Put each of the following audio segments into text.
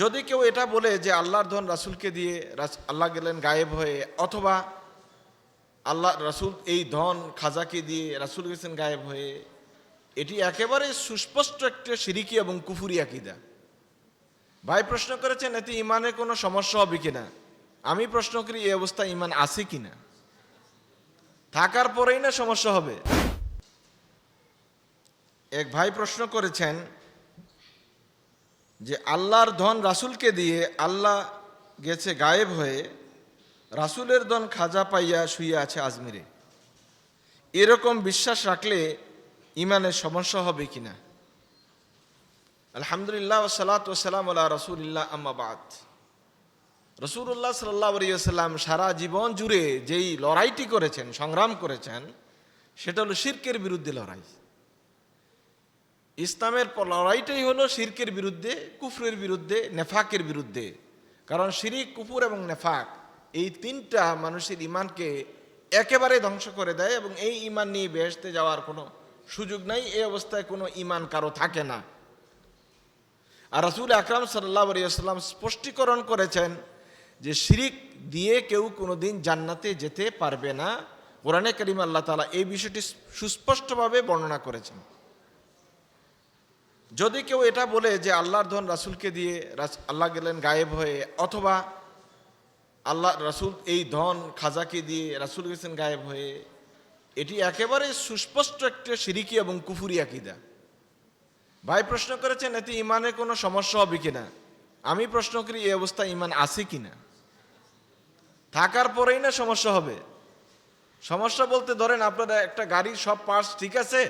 যদি কেউ এটা বলে যে আল্লাহর ধন রাসূলকে দিয়ে আল্লাহ গেলেন গায়েব হয়ে, অথবা আল্লাহ রাসূল এই ধন খাজাকে দিয়ে রাসূল গেছেন গায়েব হয়ে, এটি একেবারে সুস্পষ্ট একটা সিরিকি এবং কুফুরি আকিদা। ভাই প্রশ্ন করেছেন, এতে ইমানের কোনো সমস্যা হবে কিনা আমি প্রশ্ন করি, এই অবস্থা ইমান আছে কিনা থাকার পরেই না সমস্যা হবে। এক ভাই প্রশ্ন করেছেন যে আল্লাহর ধন রাসূলকে দিয়ে আল্লাহ গেছে গায়েব হয়ে রাসূলের ধন খাজা পাইয়া শুয়ে আছে আজমিরে। এরকম বিশ্বাস রাখলে ইমানের সমস্যা হবে কিনা আলহামদুলিল্লাহ সালাত ওসালাম আল্লাহ রসুলিল্লাহ আম্মাবাদ রসুল্লাহ সাল্লাহ সাল্লাম সারা জীবন জুড়ে যেই লড়াইটি করেছেন, সংগ্রাম করেছেন, সেটা হলো শির্কের বিরুদ্ধে লড়াই। ইসলামের লড়াইটাই হলো শিরকের বিরুদ্ধে, কুফরের বিরুদ্ধে, নেফাকের বিরুদ্ধে। কারণ শিরিক, কুফুর এবং নেফাক, এই তিনটা মানুষের ইমানকে একেবারে ধ্বংস করে দেয় এবং এই ইমান নিয়ে বেহেসতে যাওয়ার কোনো সুযোগ নাই, এই অবস্থায় কোনো ইমান কারও থাকে না। আর রাসূল আকরাম সাল্লাহ আলিয়াল্লাম স্পষ্টীকরণ করেছেন যে শিরিক দিয়ে কেউ কোনোদিন জান্নাতে যেতে পারবে না। কোরআনে করিম আল্লাহ তাআলা এই বিষয়টি সুস্পষ্টভাবে বর্ণনা করেছেন। যদি কেউ এটা বলে যে আল্লাহর ধন রাসূলকে দিয়ে আল্লাহ গেলেন গায়েব হয়ে, অথবা আল্লাহ রাসূল এই ধন খাজাকে দিয়ে রাসূল গেছেন গায়েব হয়ে, এটি একেবারে সুস্পষ্ট একটা সিরিকি এবং কুফুরি আকিদা। ভাই প্রশ্ন করেছেন, এতে ইমানের কোনো সমস্যা হবে কিনা আমি প্রশ্ন করি, এই অবস্থা ইমান আছে কিনা থাকার পরেই না সমস্যা হবে। সমস্যা বলতে ধরেন আপনারা একটা গাড়ির সব পার্টস ঠিক আছে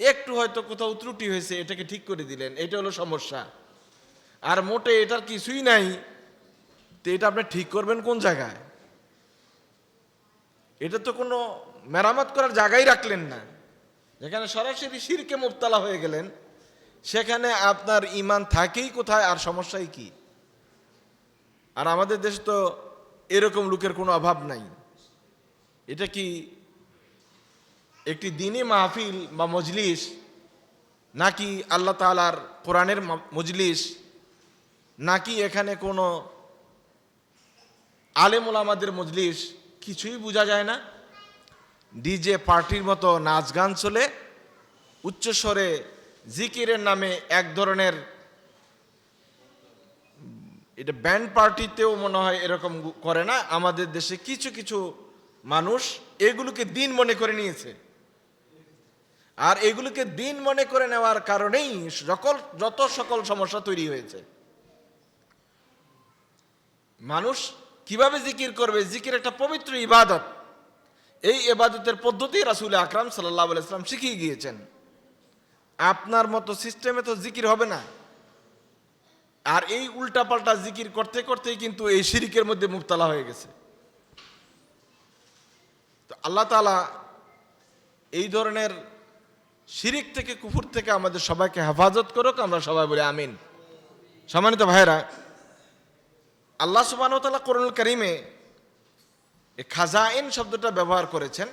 একটু হয়তো কোথাও ত্রুটি হয়েছে, এটাকে ঠিক করে দিলেন, এটা হলো সমস্যা। আর মোটে এটার কিছুই নাই, তো এটা আপনি ঠিক করবেন কোন জায়গায়? এটা তো কোনো মেরামত করার জায়গাই রাখলেন না। যেখানে সরাসরি শিরকে মুবতালা হয়ে গেলেন, সেখানে আপনার ইমান থাকেই কোথায় আর সমস্যাই কি? আর আমাদের দেশে তো এরকম লোকের কোনো অভাব নাই। এটা কি একটি দিনী মাহফিল বা মজলিস, নাকি আল্লাহ তালার কোরআনের মজলিস, নাকি এখানে কোনো আলেমুল আমাদের মজলিস, কিছুই বোঝা যায় না। ডিজে পার্টির মতো নাচ গান চলে, উচ্চস্বরে জিকিরের নামে এক ধরনের, এটা ব্যান্ড পার্টিতেও মনে হয় এরকম করে না। আমাদের দেশে কিছু কিছু মানুষ এগুলোকে দিন মনে করে নিয়েছে। আর এগুলোকে দিন মনে করে নেওয়ার কারণেই সকল যত সকল সমস্যা তৈরি হয়েছে। মানুষ কীভাবে জিকির করবে? জিকির একটা পবিত্র ইবাদত। এই ইবাদতের পদ্ধতি রাসূল আকরাম সাল্লাহ ইসলাম শিখিয়ে গিয়েছেন। আপনার মতো সিস্টেমে তো জিকির হবে না। আর এই উল্টাপাল্টা জিকির করতে করতেই কিন্তু এই শিরিকের মধ্যে মুবতালা হয়ে গেছে। তো আল্লাহ তালা এই ধরনের শিরিক থেকে, কুফুর থেকে আমাদের সবাইকে হেফাজত করুক, আমরা সবাই বলি আমিন। সম্মানিত ভাইরা আল্লাহ সুবাহ তালা করুল করিমে খাজাইন শব্দটা ব্যবহার করেছেন।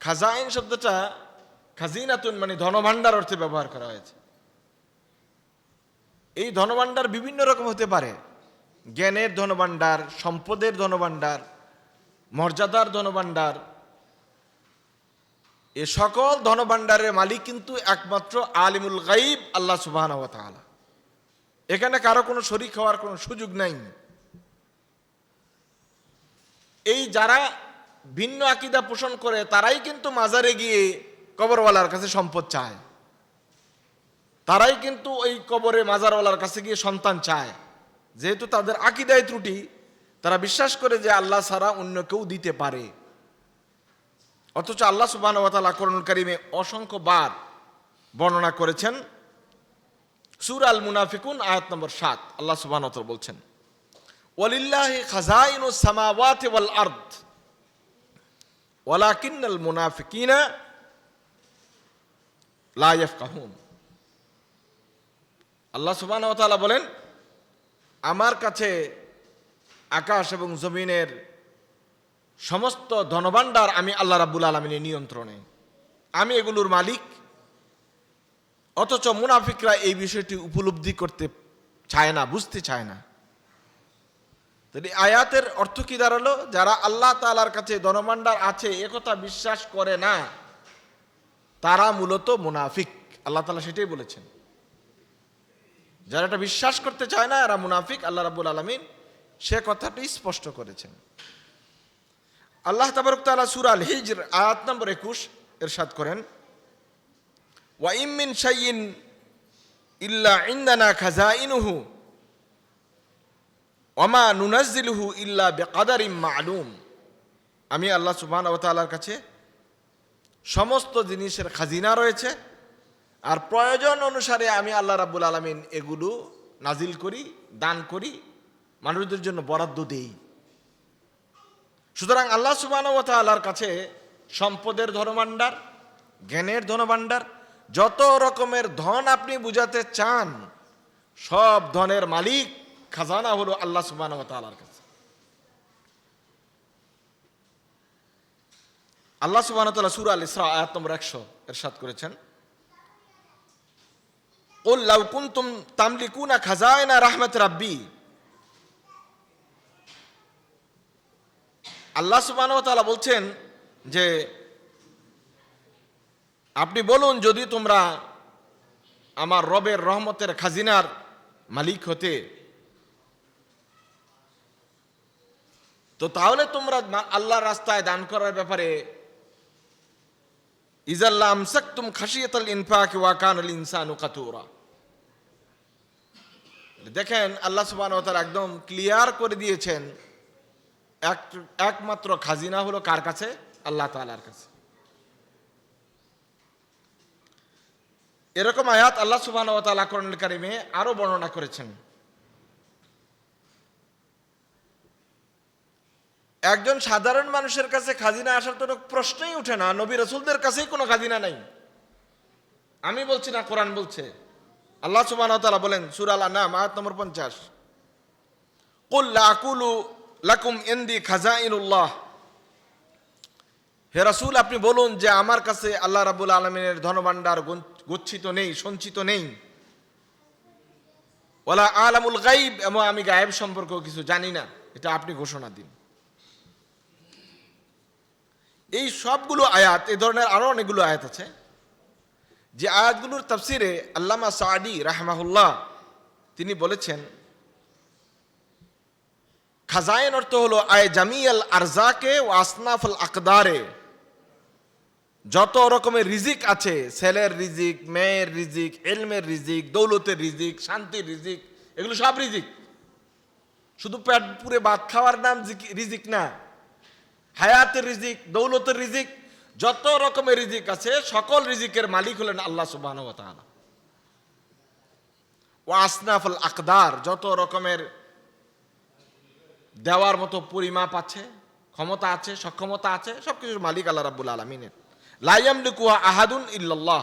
খাজাইন শব্দটা খাজিনাতুন মানে ধনভাণ্ডার অর্থে ব্যবহার করা হয়েছে। এই ধনভাণ্ডার বিভিন্ন রকম হতে পারে। জ্ঞানের ধনভাণ্ডার, সম্পদের ধনভাণ্ডার, মর্যাদার ধনভাণ্ডার এ সকল ধনভাণ্ডারের মালিক কিন্তু একমাত্র আলিমুল গাইব আল্লাহ সুবাহ এখানে কারও কোনো শরিক হওয়ার কোনো সুযোগ নাই। এই যারা ভিন্ন আকিদা পোষণ করে, তারাই কিন্তু মাজারে গিয়ে কবরওয়ালার কাছে সম্পদ চায়। তারাই কিন্তু ওই কবরে মাজারওয়ালার কাছে গিয়ে সন্তান চায়। যেহেতু তাদের আকিদায় ত্রুটি, তারা বিশ্বাস করে যে আল্লাহ ছাড়া অন্য কেউ দিতে পারে। অথচ আল্লাহ সুবাহ করুল করিমে অসংখ্য বার বর্ণনা করেছেন। সুর আল মুনাফিকুন আয়াত নম্বর সাত। আল্লাহ সুবাহ বলছেন, ওয়ালিল্লাহি খাজাইনু সামাওয়াতি ওয়াল আরদ, ওয়ালাকিন্নাল মুনাফিকিনা লা ইয়াফকাহুন। আল্লাহ সুবহানাহু বলেন, আমার কাছে আকাশ এবং জমিনের সমস্ত ধনভাণ্ডার আমি আল্লাহ রাব্বুল আলমিনের নিয়ন্ত্রণে। আমি এগুলোর মালিক। অথচ মুনাফিকরা এই বিষয়টি উপলব্ধি করতে চায় না, বুঝতে চায় না। তাহলে আয়াতের অর্থ কি দাঁড়াল? যারা আল্লাহ তালার কাছে ধনভাণ্ডার আছে, একথা বিশ্বাস করে না, তারা মূলত মুনাফিক। আল্লাহ তালা সেটাই বলেছেন। যারা এটা বিশ্বাস করতে চায় না, এরা মুনাফিক। আল্লাহ রাবুল আলমিন সে কথাটি স্পষ্ট করেছেন। আল্লাহ তাবারক তাআলা সূরা আল হিজর আয়াত নম্বর 21 ইরশাদ করেন, ওয়া ইম মিন শাইইন ইল্লা ইনদানা খাজাইনুহু ওমা নুনাজ্জিলুহু ইল্লা বিকাদারিম মা'লুম। আমি আল্লাহ সুবহানাহু ওয়া তাআলার কাছে সমস্ত জিনিসের খাজিনা রয়েছে, আর প্রয়োজন অনুসারে আমি আল্লাহ রাব্বুল আলামিন এগুলো নাজিল করি, দান করি, মানুষদের জন্য বরাদ্দ দেই। সুতরাং আল্লাহ সুবাহর কাছে সম্পদের ধনভাণ্ডার জ্ঞানের ধনভাণ্ডার যত রকমের ধন আপনি বুঝাতে চান সব ধনের মালিক খাজানা হলো আল্লাহ সুবাহ তালার কাছে আল্লাহ সুবাহ তাল্লাহ সুর আল ইসরা আয়াত নম্বর একশো এরশাদ করেছেন قل لو كنتم تملكون خزائن رحمة ربي আল্লাহ সুবাহ তালা বলছেন যে, আপনি বলুন যদি তোমরা আমার রবের রহমতের খাজিনার মালিক হতে, তো তাহলে তোমরা আল্লাহর রাস্তায় দান করার ব্যাপারে ইজাল্লা আমসাকতুম খাসিয়াতাল ইনফাক ওয়াকান আল ইনসানু কাতুরা। দেখেন, আল্লাহ তাআলা একদম ক্লিয়ার করে দিয়েছেন এক, একমাত্র খাজিনা হলো কার কাছে? আল্লাহ তালার কাছে। এরকম আয়াত আল্লাহ সুবাহ করণের কারিমে আরও বর্ণনা করেছেন। একজন সাধারণ মানুষের কাছে খাজিনা আসার তো প্রশ্নই উঠে না, নবী রসুলদের কাছেই কোনো খাজিনা নাই। আমি বলছি না, কোরআন বলছে। আল্লাহ সুবাহ বলেন সুরাল নাম আয়াত নম্বর পঞ্চাশ। কুল্লা লাকুম এন্দি খাজাইনুল্লাহ। হে রাসূল, আপনি বলুন যে আমার কাছে আল্লাহ রাবুল আলমিনের ধনভাণ্ডার গচ্ছিত নেই, সঞ্চিত নেই। ওলা আলামুল গাইব এবং আমি গায়েব সম্পর্কেও কিছু জানি না। এটা আপনি ঘোষণা দিন। এই সবগুলো আয়াত, এ ধরনের আরও অনেকগুলো আয়াত আছে। যে আয়াতগুলোর তাফসিরে আল্লামা সাদি রাহমাহুল্লাহ, তিনি বলেছেন খাজাইন অর্থ হলো আয় জামিয়াল আরজাকে ও আসনাফল আকদারে যত রকমের রিজিক আছে ছেলের রিজিক মেয়ের রিজিক এলমের রিজিক দৌলতের রিজিক শান্তির রিজিক এগুলো সব রিজিক শুধু পেট পুরে ভাত খাওয়ার নাম রিজিক না হায়াতের রিজিক দৌলতের রিজিক যত রকমের রিজিক আছে সকল রিজিকের মালিক হলেন আল্লাহ সুবাহ ও আসনাফল আকদার যত রকমের দেওয়ার মতো পরিমাপ আছে, ক্ষমতা আছে, সক্ষমতা আছে, সবকিছুর মালিক আল্লাহ রাব্বুল আলমিনের। লাইয়াম লিকুয়া আহাদুন ইল্লাল্লাহ।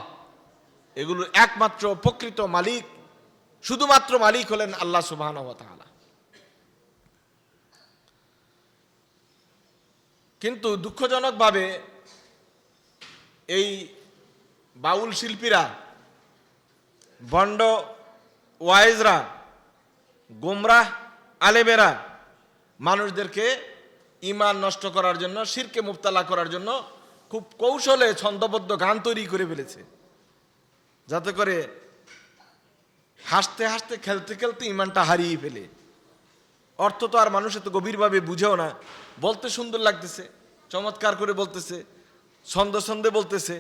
এগুলোর একমাত্র প্রকৃত মালিক, শুধুমাত্র মালিক হলেন আল্লাহ সুবাহ কিন্তু দুঃখজনকভাবে এই বাউল শিল্পীরা, বন্ড ওয়াইজরা, গোমরাহ আলেমেরা মানুষদেরকে ইমান নষ্ট করার জন্য, শিরকে মুক্তালা করার জন্য খুব কৌশলে ছন্দবদ্ধ গান তৈরি করে ফেলেছে। যাতে করে হাসতে হাসতে, খেলতে খেলতে ইমানটা হারিয়ে ফেলে। অর্থ তো আর মানুষ এত গভীরভাবে বুঝেও না। বলতে সুন্দর লাগতেছে, চমৎকার করে বলতেছে, ছন্দ ছন্দে বলতেছে।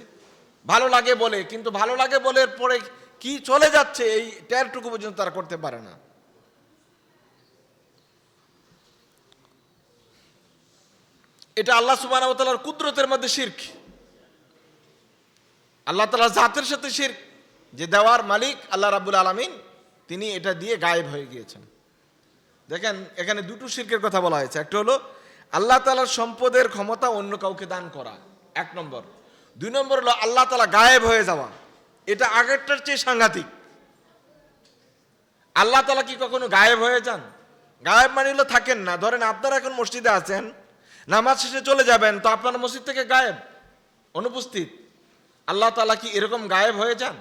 ভালো লাগে বলে, কিন্তু ভালো লাগে বলে পরে কি চলে যাচ্ছে, এই ট্যারটুকু পর্যন্ত তারা করতে পারে না। এটা আল্লাহ সুবাহ তালার কুদরতের মধ্যে শির্ক। আল্লাহ তালা জাতের সাথে শির্ক। যে দেওয়ার মালিক আল্লাহ রাবুল আলমিন, তিনি এটা দিয়ে গায়েব হয়ে গিয়েছেন। দেখেন, এখানে দুটো শির্কের কথা বলা হয়েছে। একটা হলো, আল্লাহ তালার সম্পদের ক্ষমতা অন্য কাউকে দান করা। এক নম্বর। দুই নম্বর হলো, আল্লাহ তালা গায়েব হয়ে যাওয়া। এটা আগেরটার চেয়ে সাংঘাতিক। আল্লাহ তালা কি কখনো গায়েব হয়ে যান? গায়েব মানে হলো থাকেন না। ধরেন আপনারা এখন মসজিদে আছেন নামাজ শেষে চলে যাবেন, তো আপনার মসজিদ থেকে গায়েব, অনুপস্থিত। আল্লাহ তালা কি এরকম গায়েব হয়ে যান?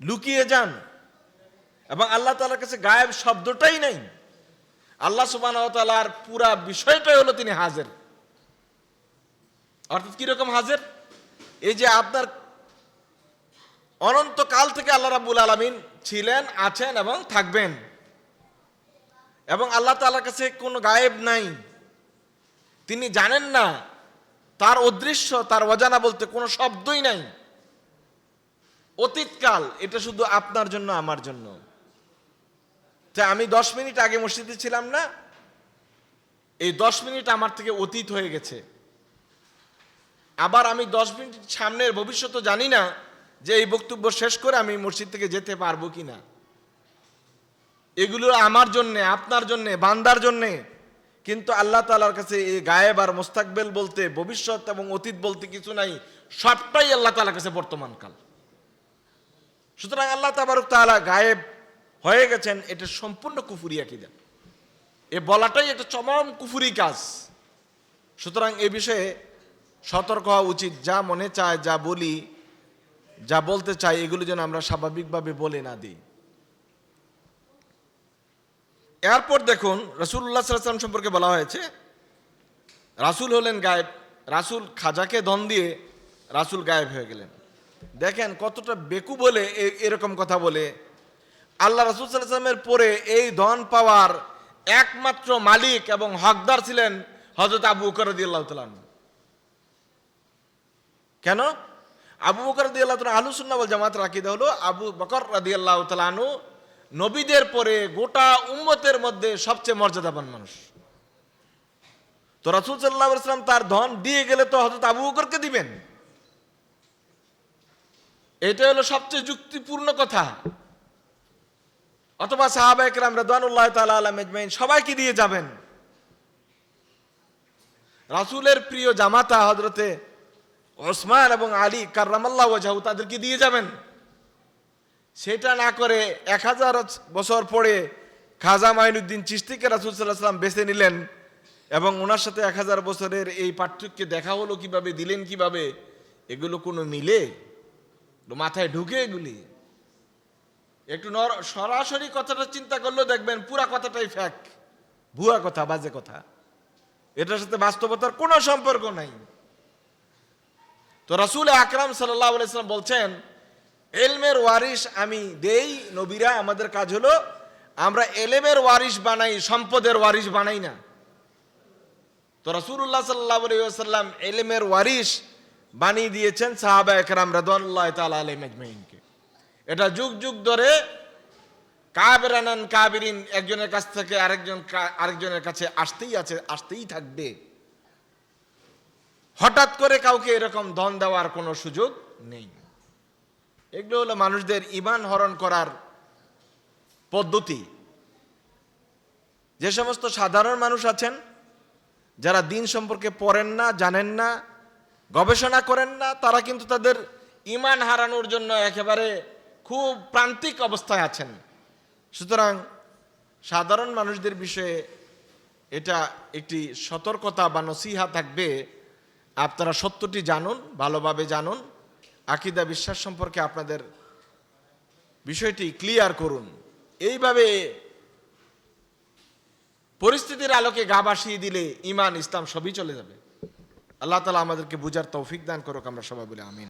লুকিয়ে যান। এবং আল্লাহ তালার কাছে গায়েব শব্দটাই নেই। আল্লাহ সুবাহ তালার পুরা বিষয়টাই হলো তিনি হাজের। অর্থাৎ কীরকম হাজের? এই যে আপনার অনন্তকাল থেকে আল্লাহ রাবুল আলমিন ছিলেন, আছেন এবং থাকবেন। এবং আল্লাহ তালার কাছে কোনো গায়েব নাই। তিনি জানেন না, তার অদৃশ্য, তার অজানা বলতে কোনো শব্দই নাই। অতীতকাল, এটা শুধু আপনার জন্য, আমার জন্য। তা আমি দশ মিনিট আগে মসজিদে ছিলাম না, এই দশ মিনিট আমার থেকে অতীত হয়ে গেছে। আবার আমি দশ মিনিট সামনের ভবিষ্যৎ জানি না যে এই বক্তব্য শেষ করে আমি মসজিদ থেকে যেতে পারব কি না এগুলো আমার জন্যে, আপনার জন্যে, বান্দার জন্যে কিন্তু আল্লাহ তালার কাছে এই গায়েব আর মোস্তাকবেল বলতে, ভবিষ্যৎ এবং অতীত বলতে কিছু নাই। সবটাই আল্লাহ তালার কাছে বর্তমান কাল। সুতরাং আল্লাহ তাবারক তাআলা গায়েব হয়ে গেছেন, এটা সম্পূর্ণ কুফুরি আকিদা। এ বলাটাই একটা চরম কুফুরি কাজ। সুতরাং এ বিষয়ে সতর্ক হওয়া উচিত। যা মনে চায়, যা বলি, যা বলতে চাই, এগুলো যেন আমরা স্বাভাবিকভাবে বলে না দিই। এরপর দেখুন রসুল্লাহ সাল্লাম সম্পর্কে বলা হয়েছে, রাসূল হলেন গায়েব, রাসূল খাজাকে দন দিয়ে রাসূল গায়েব হয়ে গেলেন। দেখেন কতটা বেকু বলে এরকম কথা বলে। আল্লাহ রাসুল সাল্লামের পরে এই ধন পাওয়ার একমাত্র মালিক এবং হকদার ছিলেন হজরত আবু বকর রাদিয়াল্লাহু তাআলা কেন? আবু বকর রাদিয়াল্লাহু তাআলা আহলুস সুন্নাহ ওয়াল জামাত রাকিদা হলো আবু বকর রাদিয়াল্লাহু তাআলা আনহু নবীদের পরে গোটা উম্মতের মধ্যে সবচেয়ে মর্যাদাবান মানুষ। তো রাসূল সাল্লাল্লাহু আলাইহি ওয়াসাল্লাম তার ধন দিয়ে গেলে তো হযরত আবু বকরকে দিবেন। এটা হলো সবচেয়ে যুক্তিপূর্ণ কথা। অথবা সাহাবা একরাম রাদওয়ানুল্লাহ তাআলা আলাইহিম আজমাইন সবাইকে দিয়ে যাবেন। রাসূলের প্রিয় জামাতা হযরতে ওসমান এবং আলী কার্রামাল্লাহ ওয়াজাহু তাদেরকে দিয়ে যাবেন। সেটা না করে এক হাজার বছর পরে খাজা মাইনুদ্দিন চিস্তিকে রাসুল সাল্লাহ সাল্লাম বেছে নিলেন এবং ওনার সাথে এক হাজার বছরের এই পার্থক্যে দেখা হলো কীভাবে, দিলেন কীভাবে, এগুলো কোনো মিলে? মাথায় ঢুকে এগুলি। একটু নর, সরাসরি কথাটা চিন্তা করলেও দেখবেন পুরা কথাটাই ফ্যাক ভুয়া কথা, বাজে কথা। এটার সাথে বাস্তবতার কোনো সম্পর্ক নাই। তো রাসুল আকরাম সাল্লাহ আলাইসাল্লাম বলছেন এলমের ওয়ারিশ আমি দেই, নবীরা, আমাদের কাজ হলো, আমরা এলেমের ওয়ারিশ বানাই, সম্পদের ওয়ারিশ বানাই না। তো রাসুল্লাহ সাল্লাহ সাল্লাম এলেমের ওয়ারিশ বানিয়ে দিয়েছেন সাহাবা একরাম রাদওয়ানুল্লাহ তাআলা আলাইহিম আজমাইনকে। এটা যুগ যুগ ধরে কাবেরানান কাবেরিন একজনের কাছ থেকে আরেকজন আরেকজনের কাছে আসতেই আছে, আসতেই থাকবে। হঠাৎ করে কাউকে এরকম ধন দেওয়ার কোনো সুযোগ নেই। এগুলো হলো মানুষদের ইমান হরণ করার পদ্ধতি। যে সমস্ত সাধারণ মানুষ আছেন, যারা দিন সম্পর্কে পড়েন না, জানেন না, গবেষণা করেন না, তারা কিন্তু তাদের ইমান হারানোর জন্য একেবারে খুব প্রান্তিক অবস্থায় আছেন। সুতরাং সাধারণ মানুষদের বিষয়ে এটা একটি সতর্কতা বা নসিহা থাকবে। আপনারা সত্যটি জানুন, ভালোভাবে জানুন। আকিদা বিশ্বাস সম্পর্কে আপনাদের বিষয়টি ক্লিয়ার করুন। এইভাবে পরিস্থিতির আলোকে গা ভাসিয়ে দিলে ইমান ইসলাম সবই চলে যাবে। আল্লাহ তালা আমাদেরকে বুঝার তৌফিক দান করুক, আমরা সবাই বলে আমিন।